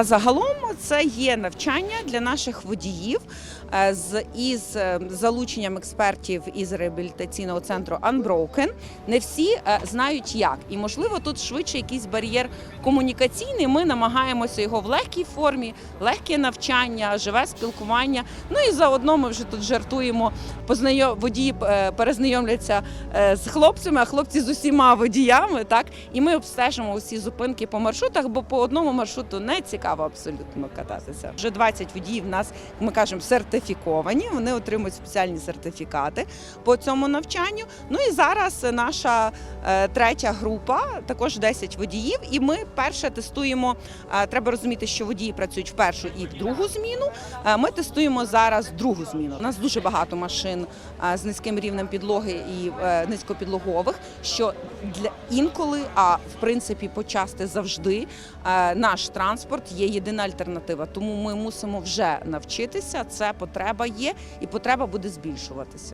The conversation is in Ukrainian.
А загалом це є навчання для наших водіїв е, з із е, залученням експертів із реабілітаційного центру Unbroken. Не всі е, знають як, і можливо тут швидше якийсь бар'єр комунікаційний. Ми намагаємося його в легкій формі, легке навчання, живе спілкування. Ну і заодно ми вже тут жартуємо. Познайом водії перезнайомляться з хлопцями, а хлопці з усіма водіями. Так і ми обстежимо усі зупинки по маршрутах, бо по одному маршруту не цікаво абсолютно кататися. Вже 20 водіїв в нас, ми кажемо, сертифіковані. Вони отримують спеціальні сертифікати по цьому навчанню. Ну і зараз наша е, третя група, також 10 водіїв. І ми перше тестуємо. е, треба розуміти, що водії працюють в першу і в другу зміну. Е, ми тестуємо зараз другу зміну. У нас дуже багато машин з низьким рівнем підлоги і низькопідлогових, що для інколи, а в принципі почасти завжди, е, наш транспорт є єдина альтернатива. Тому ми мусимо вже навчитися. Це потреба є, і потреба буде збільшуватися.